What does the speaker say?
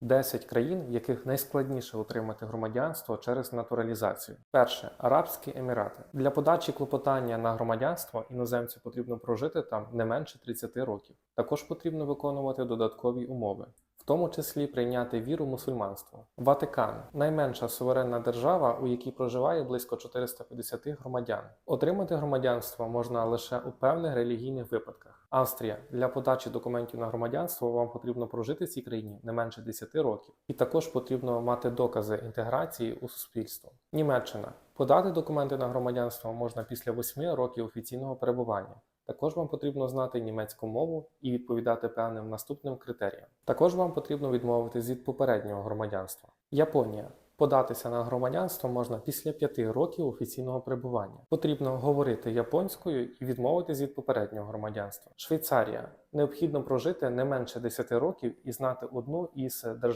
10 країн, в яких найскладніше отримати громадянство через натуралізацію. Перше Арабські Емірати. Для подачі клопотання на громадянство іноземцю потрібно прожити там не менше 30 років. Також потрібно виконувати додаткові умови. Тому числі прийняти віру мусульманство. Ватикан найменша суверенна держава, у якій проживає близько 450 громадян. Отримати громадянство можна лише у певних релігійних випадках. Австрія для подачі документів на громадянство вам потрібно прожити в цій країні не менше 10 років, і також потрібно мати докази інтеграції у суспільство. Німеччина подати документи на громадянство можна після 8 років офіційного перебування. Також вам потрібно знати німецьку мову і відповідати певним наступним критеріям. Також вам потрібно відмовитись від попереднього громадянства. Японія. Податися на громадянство можна після 5 років офіційного перебування. Потрібно говорити японською і відмовитись від попереднього громадянства. Швейцарія. Необхідно прожити не менше 10 років і знати одну із держав.